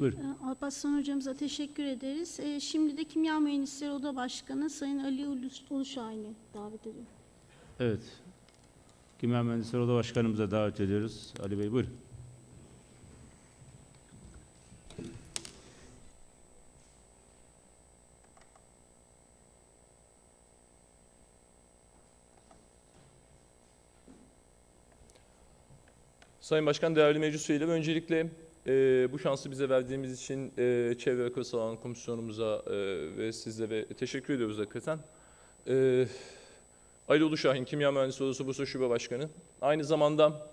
Buyur. Ee, Alparslan hocamıza teşekkür ederiz. Ee, Şimdi de Kimya Mühendisleri Oda Başkanı Sayın Ali Uluş- Uluşahin'i davet ediyorum. Evet. Kimya Mühendisleri Oda Başkanımıza davet ediyoruz. Ali Bey buyur. Sayın Başkan, değerli meclis üyeleri, öncelikle e, bu şansı bize verdiğimiz için e, Çevre Kırsal Alan Komisyonumuza e, ve sizlere teşekkür ediyoruz hakikaten. E, Ali Uluşahin, Kimya Mühendisleri Odası Bursa Şube Başkanı. Aynı zamanda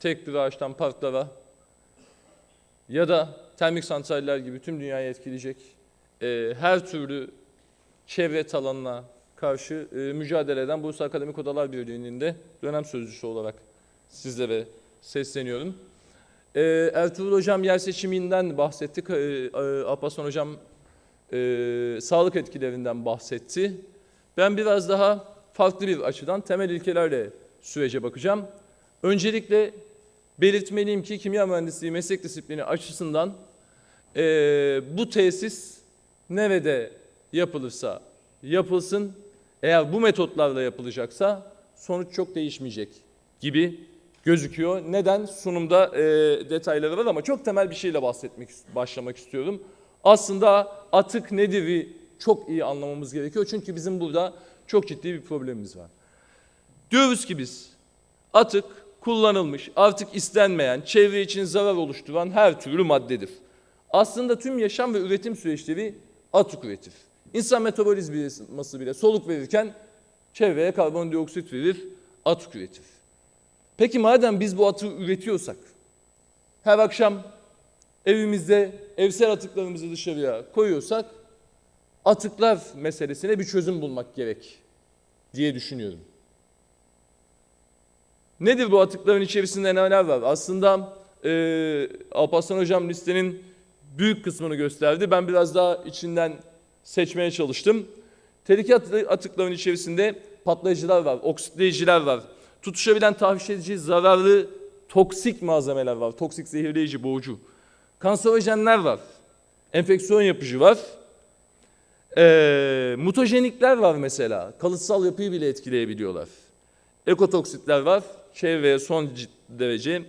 tek bir ağaçtan parklara ya da termik santraller gibi tüm dünyayı etkileyecek e, her türlü çevre alanına karşı e, mücadele eden Bursa Akademik Odalar Birliği'nin de dönem sözcüsü olarak sizlere sesleniyorum. Ee, Ertuğrul Hocam yer seçiminden bahsetti. Ee, Alparslan Hocam e, sağlık etkilerinden bahsetti. Ben biraz daha farklı bir açıdan temel ilkelerle sürece bakacağım. Öncelikle belirtmeliyim ki kimya mühendisliği meslek disiplini açısından e, bu tesis nerede yapılırsa yapılsın, eğer bu metotlarla yapılacaksa sonuç çok değişmeyecek gibi gözüküyor. Neden? Sunumda e, detayları var ama çok temel bir şeyle bahsetmek başlamak istiyorum. Aslında atık nedir çok iyi anlamamız gerekiyor. Çünkü bizim burada çok ciddi bir problemimiz var. Diyoruz ki biz atık kullanılmış, artık istenmeyen, çevre için zarar oluşturan her türlü maddedir. Aslında tüm yaşam ve üretim süreçleri atık üretir. İnsan metabolizması bile soluk verirken çevreye karbondioksit verir, atık üretir. Peki madem biz bu atığı üretiyorsak, her akşam evimizde evsel atıklarımızı dışarıya koyuyorsak, atıklar meselesine bir çözüm bulmak gerek diye düşünüyorum. Nedir bu atıkların içerisinde neler var? Aslında e, Alparslan Hocam listenin büyük kısmını gösterdi. Ben biraz daha içinden seçmeye çalıştım. Tehlike atı- atıkların içerisinde patlayıcılar var, oksitleyiciler var, tutuşabilen tahriş edici zararlı toksik malzemeler var. Toksik zehirleyici, boğucu. Kanserojenler var. Enfeksiyon yapıcı var. Ee, mutajenikler var mesela. Kalıtsal yapıyı bile etkileyebiliyorlar. Ekotoksitler var. Çevreye son derece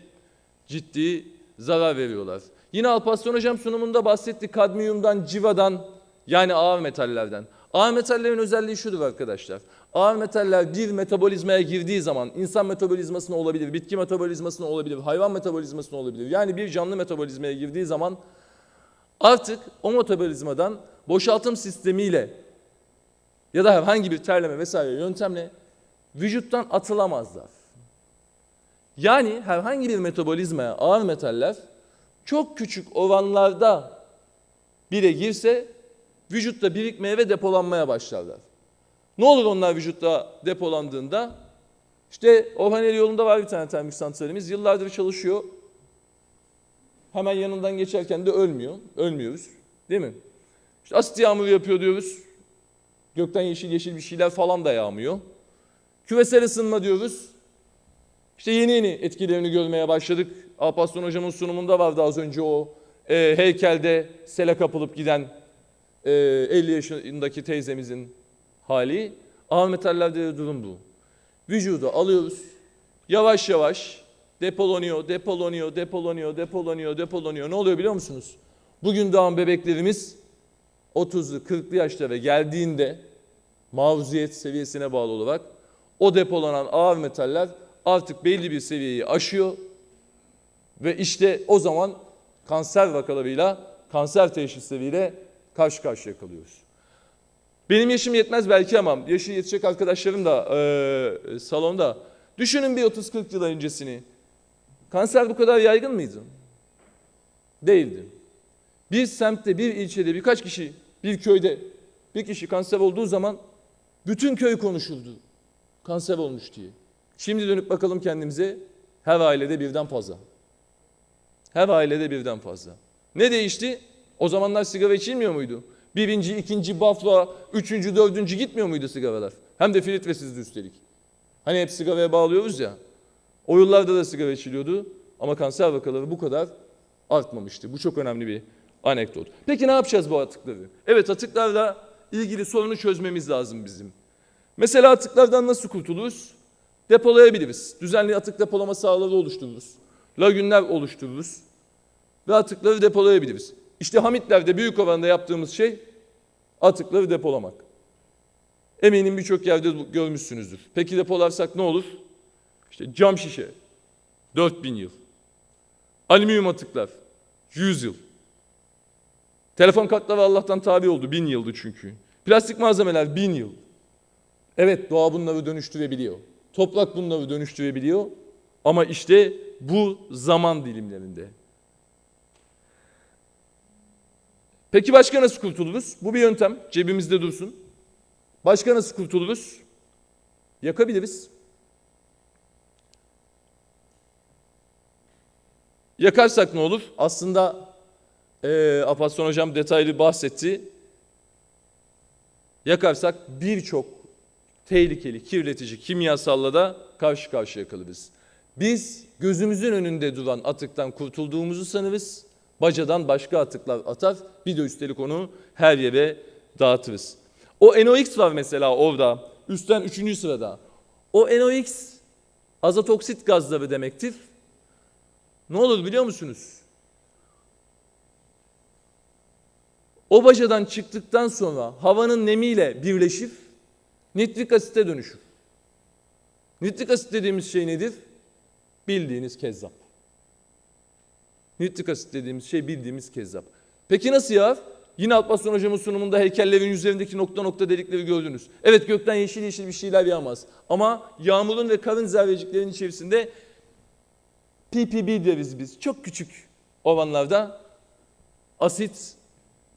ciddi zarar veriyorlar. Yine Alparslan Hocam sunumunda bahsetti kadmiyumdan, civadan yani ağır metallerden. Ağır metallerin özelliği şudur arkadaşlar. Ağır metaller bir metabolizmaya girdiği zaman insan metabolizmasına olabilir, bitki metabolizmasına olabilir, hayvan metabolizmasına olabilir. Yani bir canlı metabolizmaya girdiği zaman artık o metabolizmadan boşaltım sistemiyle ya da herhangi bir terleme vesaire yöntemle vücuttan atılamazlar. Yani herhangi bir metabolizmaya ağır metaller çok küçük oranlarda bile girse vücutta birikmeye ve depolanmaya başlarlar. Ne olur onlar vücutta depolandığında? İşte Orhaneli yolunda var bir tane termik santralimiz. Yıllardır çalışıyor. Hemen yanından geçerken de ölmüyor. Ölmüyoruz. Değil mi? İşte asit yağmuru yapıyor diyoruz. Gökten yeşil yeşil bir şeyler falan da yağmıyor. Küresel ısınma diyoruz. İşte yeni yeni etkilerini görmeye başladık. Alparslan Hocam'ın sunumunda vardı az önce o e, heykelde sele kapılıp giden e, 50 yaşındaki teyzemizin hali. Ağır metallerde de durum bu. Vücudu alıyoruz. Yavaş yavaş depolanıyor, depolanıyor, depolanıyor, depolanıyor, depolanıyor. Ne oluyor biliyor musunuz? Bugün doğan bebeklerimiz 30'lu 40'lı yaşlara geldiğinde maruziyet seviyesine bağlı olarak o depolanan ağır metaller artık belli bir seviyeyi aşıyor ve işte o zaman kanser vakalarıyla, kanser teşhisleriyle karşı karşıya kalıyoruz. Benim yaşım yetmez belki ama yaşı yetecek arkadaşlarım da eee, salonda. Düşünün bir 30-40 yıl öncesini. Kanser bu kadar yaygın mıydı? Değildi. Bir semtte, bir ilçede birkaç kişi, bir köyde bir kişi kanser olduğu zaman bütün köy konuşuldu. Kanser olmuş diye. Şimdi dönüp bakalım kendimize her ailede birden fazla. Her ailede birden fazla. Ne değişti? O zamanlar sigara içilmiyor muydu? Birinci, ikinci bafla, üçüncü, dördüncü gitmiyor muydu sigaralar? Hem de filtresizdi üstelik. Hani hep sigaraya bağlıyoruz ya. O yıllarda da sigara içiliyordu ama kanser vakaları bu kadar artmamıştı. Bu çok önemli bir Anekdot. Peki ne yapacağız bu atıkları? Evet atıklarla ilgili sorunu çözmemiz lazım bizim. Mesela atıklardan nasıl kurtuluruz? Depolayabiliriz. Düzenli atık depolama sahaları oluştururuz. Lagünler oluştururuz. Ve atıkları depolayabiliriz. İşte Hamitler'de büyük oranda yaptığımız şey atıkları depolamak. Eminim birçok yerde görmüşsünüzdür. Peki depolarsak ne olur? İşte cam şişe 4000 yıl. Alüminyum atıklar 100 yıl. Telefon kartları Allah'tan tabi oldu 1000 yıldı çünkü. Plastik malzemeler 1000 yıl. Evet doğa bunları dönüştürebiliyor. Toprak bunları dönüştürebiliyor. Ama işte bu zaman dilimlerinde. Peki başka nasıl kurtuluruz? Bu bir yöntem. Cebimizde dursun. Başka nasıl kurtuluruz? Yakabiliriz. Yakarsak ne olur? Aslında eee Apaston Hocam detaylı bahsetti. Yakarsak birçok tehlikeli, kirletici kimyasalla da karşı karşıya kalırız. Biz gözümüzün önünde duran atıktan kurtulduğumuzu sanırız. Bacadan başka atıklar atar. Bir de üstelik onu her yere dağıtırız. O NOx var mesela orada. Üstten üçüncü sırada. O NOx azot oksit gazları demektir. Ne olur biliyor musunuz? O bacadan çıktıktan sonra havanın nemiyle birleşip nitrik asite dönüşür. Nitrik asit dediğimiz şey nedir? Bildiğiniz kezzap. Nitrik asit dediğimiz şey bildiğimiz kezzap. Peki nasıl yağar? Yine Alparslan hocamın sunumunda heykellerin yüzlerindeki nokta nokta delikleri gördünüz. Evet gökten yeşil yeşil bir şeyler yağmaz. Ama yağmurun ve karın zerreciklerin içerisinde PPB deriz biz. Çok küçük ovanlarda asit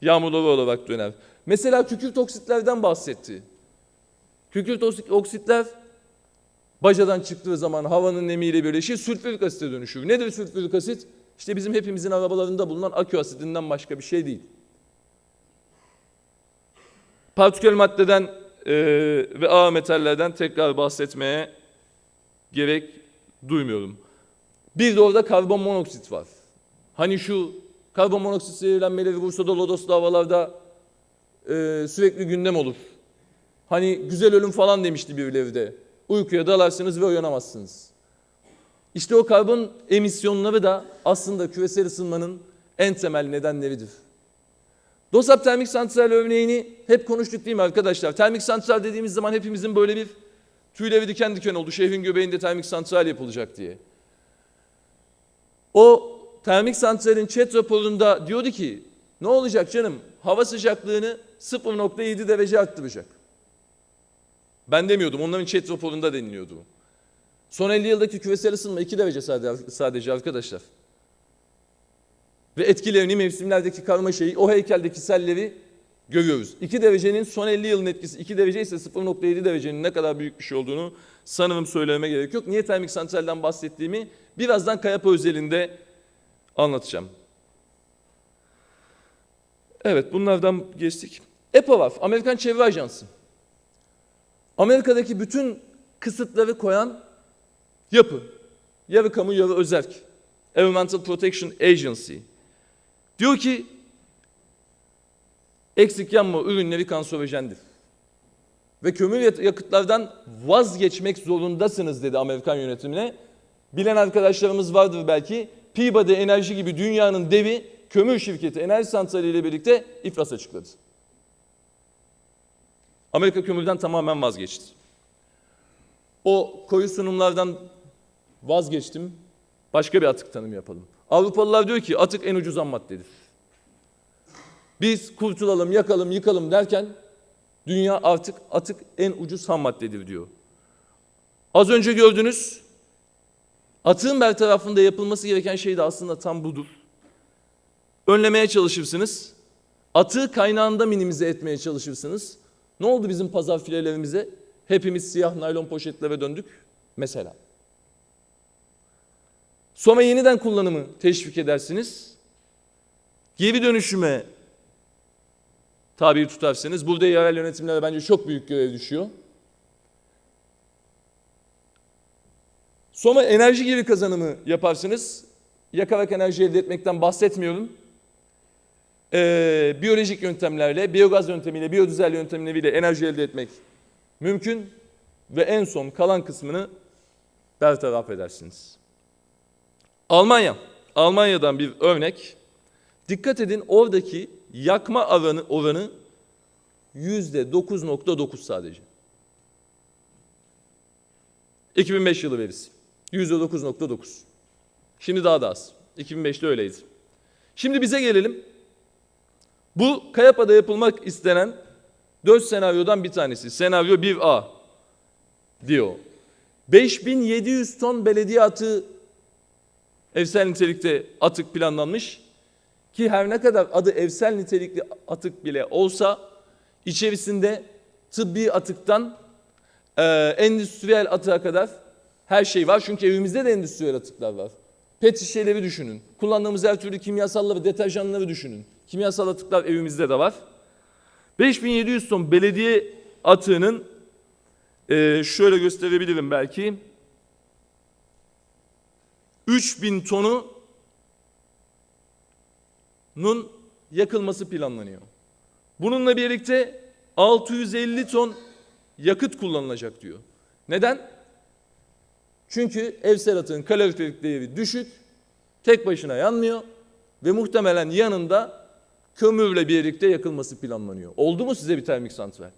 yağmurları olarak döner. Mesela kükürt oksitlerden bahsetti. Kükürt oksitler bacadan çıktığı zaman havanın nemiyle birleşir, sülfürik asite dönüşür. Nedir sülfürik asit? İşte bizim hepimizin arabalarında bulunan akü asidinden başka bir şey değil. Partikül maddeden eee, ve ağır metallerden tekrar bahsetmeye gerek duymuyorum. Bir de orada karbon monoksit var. Hani şu karbon monoksit zehirlenmeleri Bursa'da, Lodos'ta havalarda eee, sürekli gündem olur. Hani güzel ölüm falan demişti birileri de. Uykuya dalarsınız ve uyanamazsınız. İşte o karbon emisyonları da aslında küresel ısınmanın en temel nedenleridir. DOSAP termik santral örneğini hep konuştuk değil mi arkadaşlar? Termik santral dediğimiz zaman hepimizin böyle bir tüyleri diken diken oldu. Şehrin göbeğinde termik santral yapılacak diye. O termik santralin chat raporunda diyordu ki ne olacak canım? Hava sıcaklığını 0.7 derece arttıracak. Ben demiyordum. Onların chat raporunda deniliyordu. Son 50 yıldaki küresel ısınma 2 derece sade- sadece arkadaşlar. Ve etkilerini mevsimlerdeki karmaşayı, o heykeldeki selleri görüyoruz. 2 derecenin son 50 yılın etkisi 2 derece ise 0.7 derecenin ne kadar büyük bir şey olduğunu sanırım söylememe gerek yok. Niye termik santralden bahsettiğimi birazdan Kayapa özelinde anlatacağım. Evet bunlardan geçtik. EPA var, Amerikan Çevre Ajansı. Amerika'daki bütün kısıtları koyan yapı. Yarı kamu, yarı özerk. Environmental Protection Agency. Diyor ki eksik yanma ürünleri kanserojendir. Ve kömür yak- yakıtlardan vazgeçmek zorundasınız dedi Amerikan yönetimine. Bilen arkadaşlarımız vardır belki. Peabody Enerji gibi dünyanın devi kömür şirketi enerji santrali ile birlikte iflas açıkladı. Amerika kömürden tamamen vazgeçti. O koyu sunumlardan vazgeçtim. Başka bir atık tanımı yapalım. Avrupalılar diyor ki atık en ucuz ham maddedir. Biz kurtulalım, yakalım, yıkalım derken dünya artık atık en ucuz ham maddedir diyor. Az önce gördünüz. Atığın bertarafında yapılması gereken şey de aslında tam budur. Önlemeye çalışırsınız. Atığı kaynağında minimize etmeye çalışırsınız. Ne oldu bizim pazar filelerimize? Hepimiz siyah naylon poşetlere döndük mesela. Sonra yeniden kullanımı teşvik edersiniz. Geri dönüşüme tabi tutarsınız. Burada yerel yönetimlere bence çok büyük görev düşüyor. Sonra enerji geri kazanımı yaparsınız. Yakarak enerji elde etmekten bahsetmiyorum. eee, biyolojik yöntemlerle, biyogaz yöntemiyle, biyodizel yöntemleriyle enerji elde etmek mümkün ve en son kalan kısmını bertaraf edersiniz. Almanya, Almanya'dan bir örnek. Dikkat edin oradaki yakma oranı, oranı yüzde 9.9 sadece. 2005 yılı verisi. Yüzde 9.9. Şimdi daha da az. 2005'te öyleydi. Şimdi bize gelelim. Bu Kayapa'da yapılmak istenen 4 senaryodan bir tanesi. Senaryo 1A diyor. 5700 ton belediye atığı evsel nitelikte atık planlanmış. Ki her ne kadar adı evsel nitelikli atık bile olsa içerisinde tıbbi atıktan e, endüstriyel atığa kadar her şey var. Çünkü evimizde de endüstriyel atıklar var. Pet şişeleri düşünün. Kullandığımız her türlü kimyasalları, deterjanları düşünün. Kimyasal atıklar evimizde de var. 5700 ton belediye atığının e, şöyle gösterebilirim belki. 3000 tonu nun yakılması planlanıyor. Bununla birlikte 650 ton yakıt kullanılacak diyor. Neden? Çünkü evsel atığın kaloriferik değeri düşük, tek başına yanmıyor ve muhtemelen yanında kömürle birlikte yakılması planlanıyor. Oldu mu size bir termik santral?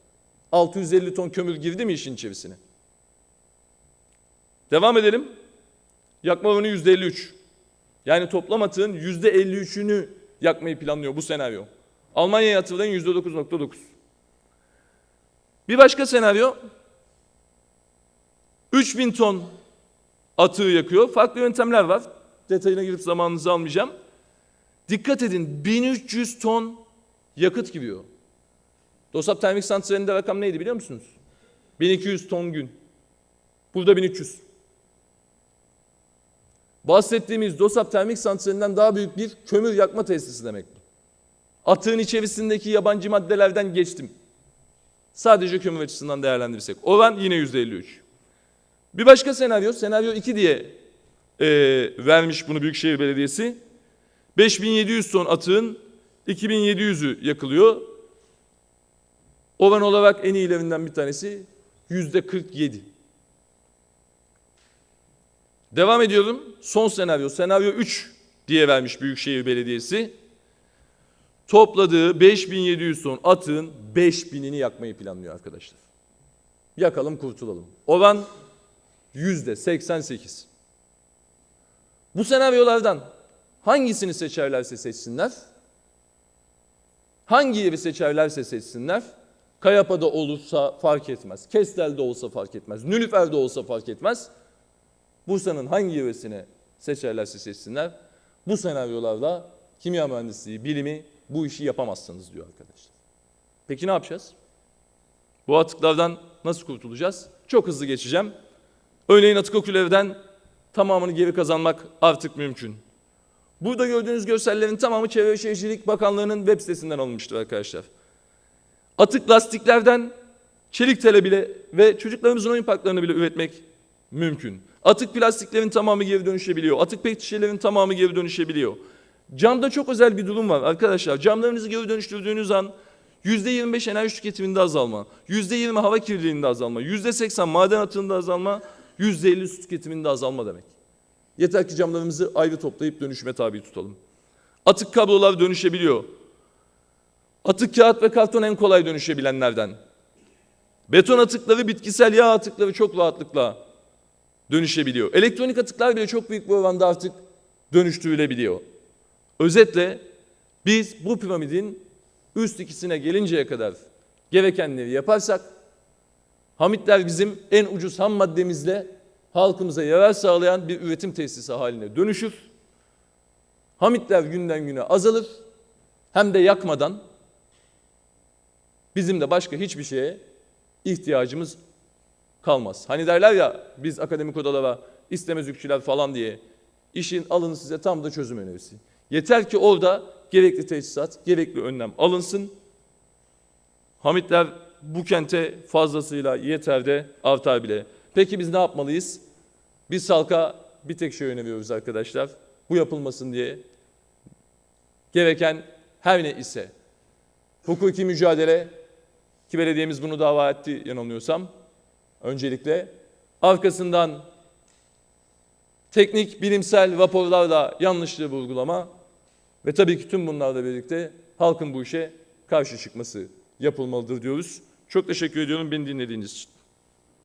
650 ton kömür girdi mi işin içerisine? Devam edelim. Yakma oranı %53. Yani toplam atığın %53'ünü yakmayı planlıyor bu senaryo. Almanya'ya hatırlayın %9.9. Bir başka senaryo 3000 ton atığı yakıyor. Farklı yöntemler var. Detayına girip zamanınızı almayacağım. Dikkat edin 1300 ton yakıt giriyor. Dosap Termik Santrali'nde rakam neydi biliyor musunuz? 1200 ton gün. Burada 1300. Bahsettiğimiz Dosap Termik Santrali'nden daha büyük bir kömür yakma tesisi demek bu. Atığın içerisindeki yabancı maddelerden geçtim. Sadece kömür açısından değerlendirirsek. Oran yine %53. Bir başka senaryo, senaryo 2 diye e, vermiş bunu Büyükşehir Belediyesi. 5700 ton atığın 2700'ü yakılıyor. Oran olarak en iyilerinden bir tanesi yüzde 47. Devam ediyorum. Son senaryo, senaryo 3 diye vermiş Büyükşehir Belediyesi. Topladığı 5700 ton atığın 5000'ini yakmayı planlıyor arkadaşlar. Yakalım kurtulalım. Oran yüzde 88. Bu senaryolardan hangisini seçerlerse seçsinler, hangi yeri seçerlerse seçsinler, Kayapa'da olursa fark etmez, Kestel'de olsa fark etmez, Nülüfer'de olsa fark etmez. Bursa'nın hangi yöresine seçerlerse seçsinler, bu senaryolarda kimya mühendisliği, bilimi bu işi yapamazsınız diyor arkadaşlar. Peki ne yapacağız? Bu atıklardan nasıl kurtulacağız? Çok hızlı geçeceğim. Örneğin atık okülevden tamamını geri kazanmak artık mümkün. Burada gördüğünüz görsellerin tamamı Çevre Şehircilik Bakanlığı'nın web sitesinden alınmıştır arkadaşlar. Atık lastiklerden çelik tele bile ve çocuklarımızın oyun parklarını bile üretmek mümkün. Atık plastiklerin tamamı geri dönüşebiliyor. Atık pet şişelerin tamamı geri dönüşebiliyor. Camda çok özel bir durum var arkadaşlar. Camlarınızı geri dönüştürdüğünüz an %25 enerji tüketiminde azalma, %20 hava kirliliğinde azalma, %80 maden atığında azalma, %50 su tüketiminde azalma demek. Yeter ki camlarımızı ayrı toplayıp dönüşüme tabi tutalım. Atık kablolar dönüşebiliyor. Atık kağıt ve karton en kolay dönüşebilenlerden. Beton atıkları, bitkisel yağ atıkları çok rahatlıkla dönüşebiliyor. Elektronik atıklar bile çok büyük bir oranda artık dönüştürülebiliyor. Özetle biz bu piramidin üst ikisine gelinceye kadar gerekenleri yaparsak Hamitler bizim en ucuz ham maddemizle halkımıza yarar sağlayan bir üretim tesisi haline dönüşür. Hamitler günden güne azalır. Hem de yakmadan bizim de başka hiçbir şeye ihtiyacımız kalmaz. Hani derler ya biz akademik odalara istemez yükçüler falan diye işin alın size tam da çözüm önerisi. Yeter ki orada gerekli teçhizat, gerekli önlem alınsın. Hamitler bu kente fazlasıyla yeter de artar bile. Peki biz ne yapmalıyız? Biz halka bir tek şey öneriyoruz arkadaşlar. Bu yapılmasın diye gereken her ne ise hukuki mücadele ki belediyemiz bunu dava etti yanılmıyorsam öncelikle arkasından teknik bilimsel raporlarla yanlışlığı vurgulama ve tabii ki tüm bunlarla birlikte halkın bu işe karşı çıkması yapılmalıdır diyoruz. Çok teşekkür ediyorum beni dinlediğiniz için.